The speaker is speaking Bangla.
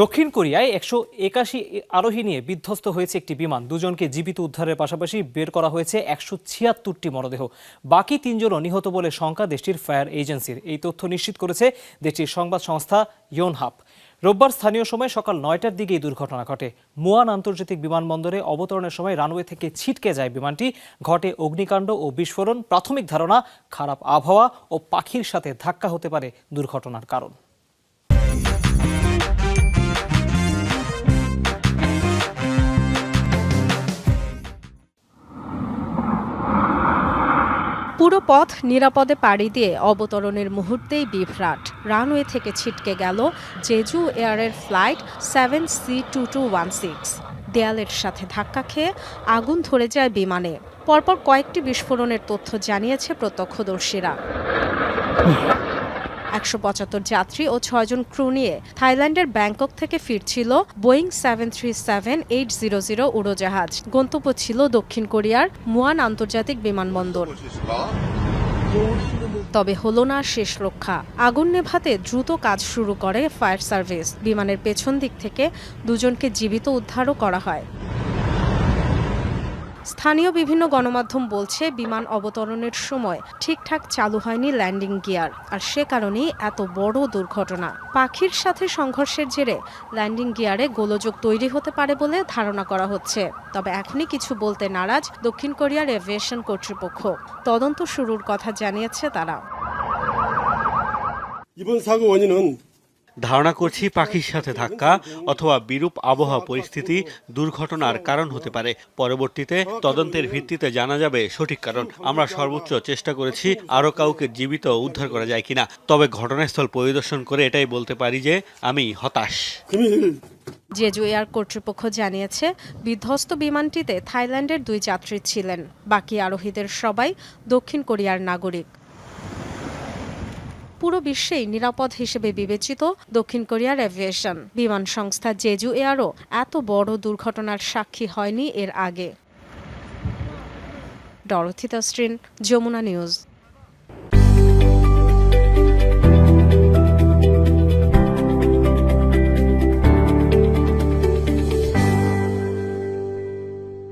দক্ষিণ কোরিয়ায় একশো একাশি আরোহী নিয়ে বিধ্বস্ত হয়েছে একটি বিমান। দুজনকে জীবিত উদ্ধারের পাশাপাশি বের করা হয়েছে একশো ছিয়াত্তরটি মরদেহ। বাকি তিনজনও নিহত বলে শঙ্কা দেশটির ফায়ার এজেন্সির। এই তথ্য নিশ্চিত করেছে দেশটির সংবাদ সংস্থা ইয়োনহাপ। রোববার স্থানীয় সময় সকাল নয়টার দিকে এই দুর্ঘটনা ঘটে। মুয়ান আন্তর্জাতিক বিমানবন্দরে অবতরণের সময় রানওয়ে থেকে ছিটকে যায় বিমানটি। ঘটে অগ্নিকাণ্ড ও বিস্ফোরণ, প্রাথমিক ধারণা, খারাপ আবহাওয়া ও পাখির সাথে ধাক্কা হতে পারে দুর্ঘটনার কারণ। পুরো পথ নিরাপদে পাড়ি দিয়ে অবতরণের মুহূর্তেই বিভ্রাট। রানওয়ে থেকে ছিটকে গেল Jeju এয়ারের flight seven C two two one six. দেয়ালের সাথে ধাক্কা খেয়ে আগুন ধরে যায় বিমানে। পরপর কয়েকটি বিস্ফোরণের তথ্য জানিয়েছে প্রত্যক্ষদর্শীরা। একশো পঁচাত্তর যাত্রী ও ছয়জন ক্রু নিয়ে থাইল্যান্ডের ব্যাংকক থেকে ফিরছিল Boeing seven three seven eight zero zero উড়োজাহাজ। গন্তব্য ছিল দক্ষিণ কোরিয়ার মুয়ান আন্তর্জাতিক বিমানবন্দর। তবে হলো না শেষ রক্ষা। আগুন নেভাতে দ্রুত কাজ শুরু করে ফায়ার সার্ভিস। বিমানের পেছন দিক থেকে দুজনকে জীবিত উদ্ধারও করা হয়। স্থানীয় বিভিন্ন গণমাধ্যম বলছে বিমান অবতরণের সময় ঠিকঠাক চালু হয়নি ল্যান্ডিং গিয়ার আর সে কারণেই এত বড় দুর্ঘটনা পাখির সাথে সংঘর্ষের জেরে ল্যান্ডিং গিয়ারে গোলযোগ তৈরি হতে পারে বলে ধারণা করা হচ্ছে তবে এখনই কিছু বলতে নারাজ দক্ষিণ কোরিয়ার এভিয়েশন কর্তৃপক্ষ তদন্ত শুরুর কথা জানিয়েছে তারা 이번 사고 원인은 ধারণা করছি পাখির সাথে ধাক্কা অথবা বিরূপ আবহাওয়া পরিস্থিতি দুর্ঘটনার কারণ হতে পারে। পরবর্তীতে তদন্তের ভিত্তিতে জানা যাবে সঠিক কারণ। আমরা সর্বোচ্চ চেষ্টা করেছি আরও কাউকে জীবিত উদ্ধার করা যায় কিনা। তবে ঘটনাস্থল পরিদর্শন করে এটাই বলতে পারি যে আমি হতাশ। জেজু এয়ার কর্তৃপক্ষ জানিয়েছে, বিধ্বস্ত বিমানটিতে থাইল্যান্ডের দুই যাত্রী ছিলেন। বাকি আরোহীদের সবাই দক্ষিণ কোরিয়ার নাগরিক। পুরো বিশ্বেই নিরাপদ হিসেবে বিবেচিত দক্ষিণ কোরিয়ার এভিয়েশন। বিমান সংস্থা জেজু এয়ারও এত বড় দুর্ঘটনার সাক্ষী হয়নি এর আগে। ডরথিতা স্ট্রিন যমুনা নিউজ।